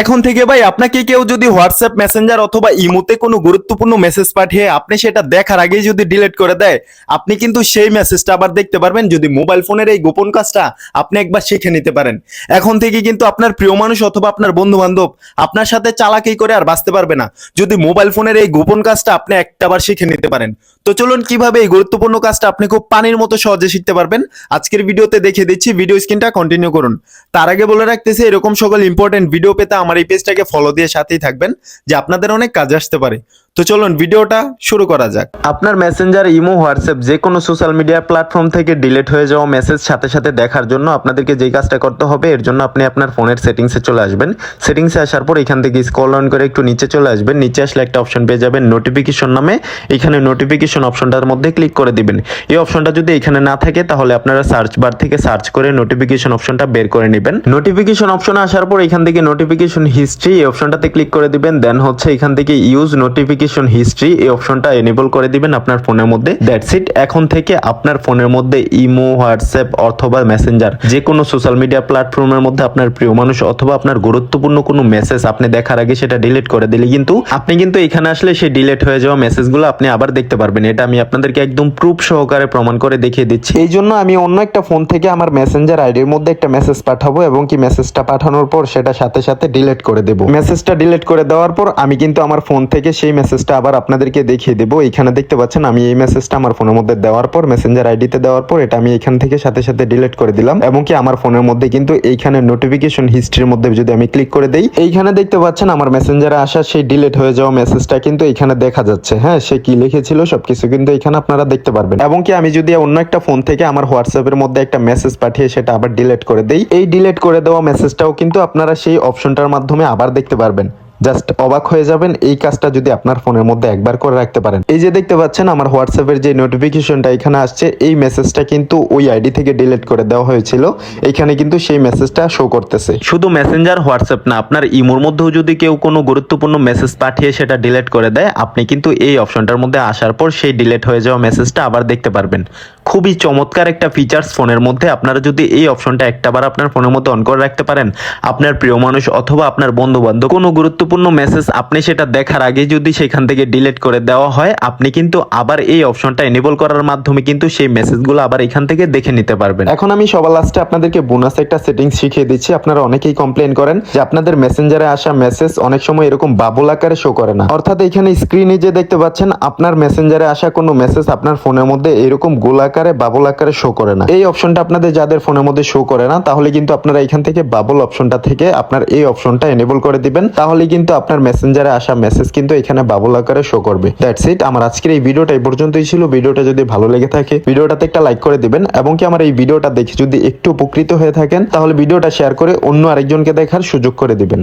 এখন থেকে ভাই, আপনাকে কেউ যদি হোয়াটসঅ্যাপ মেসেঞ্জার অথবা ইমোতে কোনো গুরুত্বপূর্ণ মেসেজ পাঠিয়ে আপনি সেটা দেখার আগেই যদি ডিলিট করে দেয়, আপনি কিন্তু সেই মেসেজটা আবার দেখতে পারবেন। যদি মোবাইল ফোনের এই গোপন কাজটা আপনি একবার শিখে নিতে পারেন। এখন থেকে কিন্তু আপনার প্রিয় মানুষ অথবা আপনার বন্ধু বান্ধব আপনার সাথে চালাকি করে আর বাঁচতে পারবে না। যদি মোবাইল ফোনের এই গোপন কাজটা আপনি একটাবার শিখে নিতে পারেন। তো চলুন কীভাবে এই গুরুত্বপূর্ণ কাজটা আপনি খুব পানির মতো সহজে শিখতে পারবেন? আজকের ভিডিওতে দেখে দিচ্ছি ভিডিও স্ক্রিনটা কন্টিনিউ করুন। তার আগে বলে রাখতেছি, এরকম সকল ইম্পর্টেন্ট ভিডিও পেতে আমার এই পেজটাকে ফলো দিয়ে সাথেই থাকবেন যে আপনাদের অনেক কাজে আসতে পারে। তো চলুন ভিডিওটা শুরু করা যাক। আপনার মেসেঞ্জার ইমো হোয়াটসঅ্যাপ যে কোনো সোশ্যাল মিডিয়া প্ল্যাটফর্ম থেকে ডিলিট হয়ে যাওয়া মেসেজ সাথে সাথে দেখার জন্য আপনাদেরকে যেই কাজটা করতে হবে, এর জন্য আপনি আপনার ফোনের সেটিংসে চলে আসবেন। সেটিংসে আসার পর এখান থেকে স্কল অন করে একটু নিচে চলে আসবেন। নিচে আসলে একটা অপশন পেয়ে যাবেন নোটিফিকেশন নামে। এখানে নোটিফিকেশন অপশনটার মধ্যে ক্লিক করে দিবেন। এই অপশনটা যদি এখানে না থাকে, তাহলে আপনারা সার্চ বার থেকে সার্চ করে নোটিফিকেশন অপশনটা বের করে নেবেন। নোটিফিকেশন অপশনে আসার পর এখান থেকে নোটিফিকেশন হিস্ট্রি এই অপশনটাতে ক্লিক করে দিবেন। দেন হচ্ছে এখান থেকে ইউজ নোটিফিকেশন হিস্ট্রি এই অপশনটা এনেবল করে দিবেন আপনার ফোনের মধ্যে। দ্যাটস ইট এখন থেকে আপনার ফোনের মধ্যে ইমো হোয়াটসঅ্যাপ অথবা মেসেঞ্জার যে কোনো সোশ্যাল মিডিয়া প্ল্যাটফর্মের মধ্যে আপনার প্রিয় মানুষ অথবা আপনার গুরুত্বপূর্ণ কোনো মেসেজ আপনি দেখার আগে সেটা ডিলিট করে দিলে কিন্তু আপনি কিন্তু এখানে আসলে সেই ডিলিট হয়ে যাওয়া মেসেজগুলো আপনি আবার দেখতে পারবেন। এটা আমি আপনাদেরকে একদম প্রুফ সহকারে প্রমাণ করে দেখিয়ে দিচ্ছি। এই জন্য আমি অন্য একটা ফোন থেকে আমার মেসেঞ্জার আইডির মধ্যে একটা মেসেজ পাঠাবো এবং কি মেসেজটা পাঠানোর পর সেটা সাথে সাথে ডিলিট করে দেবো। মেসেজটা ডিলিট করে দেওয়ার পর আমি কিন্তু আমার ফোন থেকে সেই মেসেজটা আবার আপনাদেরকে দেখিয়ে দেবো। এখানে দেখতে পাচ্ছেন, আমি এই মেসেজটা আমার ফোনের মধ্যে দেওয়ার পর মেসেঞ্জার আইডিতে দেওয়ার পর, এটা আমি এখান থেকে সাথে সাথে ডিলিট করে দিলাম। এবং কি আমার ফোনের মধ্যে কিন্তু এইখানে নোটিফিকেশন হিস্ট্রির মধ্যে যদি আমি ক্লিক করে দেই, এইখানে দেখতে পাচ্ছেন আমার মেসেঞ্জারে আসা সেই ডিলিট হয়ে যাওয়া মেসেজটা কিন্তু এখানে দেখা যাচ্ছে। হ্যাঁ সে কি লিখেছিল, সবকিছু কিন্তু এখানে আপনারা দেখতে পারবেন। এবং কি আমি যদি অন্য একটা ফোন থেকে আমার হোয়াটসঅ্যাপের মধ্যে একটা মেসেজ পাঠিয়ে সেটা আবার ডিলিট করে দেই, এই ডিলিট করে দেওয়া মেসেজটাও কিন্তু আপনারা সেই অপশনটার মাধ্যমে আবার দেখতে পারবেন। জাস্ট অবাক হয়ে যাবেন, এই কাজটা যদি আপনার ফোনের মধ্যে একবার করে রাখতে পারেন। এই যে দেখতে পাচ্ছেন, আমার হোয়াটসঅ্যাপের যে নোটিফিকেশনটা এখানে আসছে, এই মেসেজটা কিন্তু ওই আইডি থেকে ডিলিট করে দেওয়া হয়েছিল। এখানে কিন্তু সেই মেসেজটা শো করতেছে। শুধু মেসেঞ্জার হোয়াটসঅ্যাপ না, আপনার ইমোর মধ্যেও যদি কেউ কোনো গুরুত্বপূর্ণ মেসেজ পাঠিয়ে সেটা ডিলিট করে দেয়, আপনি কিন্তু এই অপশনটার মধ্যে আসার পর সেই ডিলিট হয়ে যাওয়া মেসেজটা আবার দেখতে পারবেন। খুবই চমৎকার একটা ফিচার্স ফোনের মধ্যে। আপনারা যদি এই অপশনটা একটাবার আপনার ফোনের মধ্যে অন করে রাখতে পারেন, আপনার প্রিয় মানুষ অথবা আপনার বন্ধু বান্ধব কোনো গুরুত্বপূর্ণ মেসেজ আপনি সেটা দেখার আগে যদি সেখান থেকে ডিলিট করে দেওয়া হয়, আপনি কিন্তু আবার এই অপশনটা এনেবল করার মাধ্যমে কিন্তু সেই মেসেজগুলো আবার এখান থেকে দেখে নিতে পারবেন। এখন আমি সবার লাস্টে আপনাদেরকে বোনাস একটা সেটিংস শিখিয়ে দিচ্ছি। আপনারা অনেকেই কমপ্লেন করেন যে আপনাদের মেসেঞ্জারে আসা মেসেজ অনেক সময় এরকম বাবুল আকারে শো করে না। অর্থাৎ এখানে স্ক্রিনে যে দেখতে পাচ্ছেন, আপনার মেসেঞ্জারে আসা কোনো মেসেজ আপনার ফোনের মধ্যে এরকম গোল আকারে বাবুল আকারে শো করে না। এই অপশনটা আপনাদের যাদের ফোনের মধ্যে শো করে না, তাহলে কিন্তু আপনারা এখান থেকে বাবুল অপশনটা থেকে আপনার এই অপশনটা এনেবল করে দিবেন। তাহলে কিন্তু আপনার মেসেঞ্জারে আসা মেসেজ কিন্তু এখানে বাবল আকারে শো করবে। দ্যাটস ইট আমার আজকের এই ভিডিওটা এই পর্যন্তই ছিল। ভিডিওটা যদি ভালো লেগে থাকে, ভিডিওটাতে একটা লাইক করে দিবেন, এবং কি আমার এই ভিডিওটা দেখে যদি একটু উপকৃত হয়ে থাকেন, তাহলে ভিডিওটা শেয়ার করে অন্য আরেকজনকে দেখার সুযোগ করে দিবেন।